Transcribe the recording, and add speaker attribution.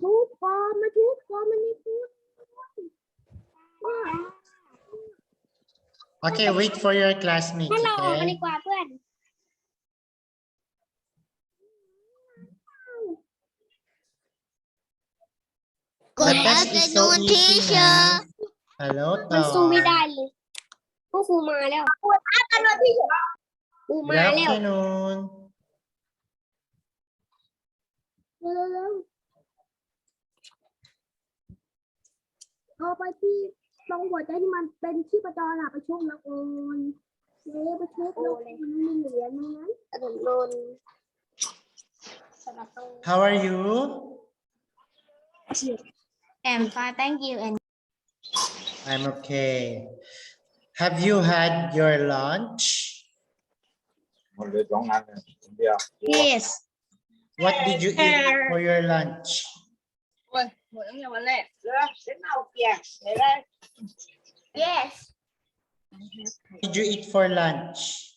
Speaker 1: ทุกคนมาทุกคนมันมีทุก
Speaker 2: Okay, wait for your classmates,
Speaker 1: ให้เราออกกันดี
Speaker 2: okay?
Speaker 1: กว่าเพื่อน
Speaker 2: The test is so easy, man. Hello,
Speaker 1: มันสู้ไม่
Speaker 2: Tawan.
Speaker 1: ได้เลยพวกครูมาแล้วครู มา
Speaker 2: Good
Speaker 1: แล้ว
Speaker 2: afternoon.
Speaker 1: เร็วๆพอไปที่ตรงหัวใจที่มันเป็นที่ประจรอะไปชมละครเร็วไปเช็คแล้วมันมีเหรียญตรงนั้นถนนนน
Speaker 2: How are you?
Speaker 1: I'm fine thank you and
Speaker 2: I'm okay. Have you had your lunch?
Speaker 3: the Long Island, India.
Speaker 1: Yes.
Speaker 2: What did you eat for your lunch?
Speaker 4: What?
Speaker 1: Yes.
Speaker 2: What did you eat for lunch?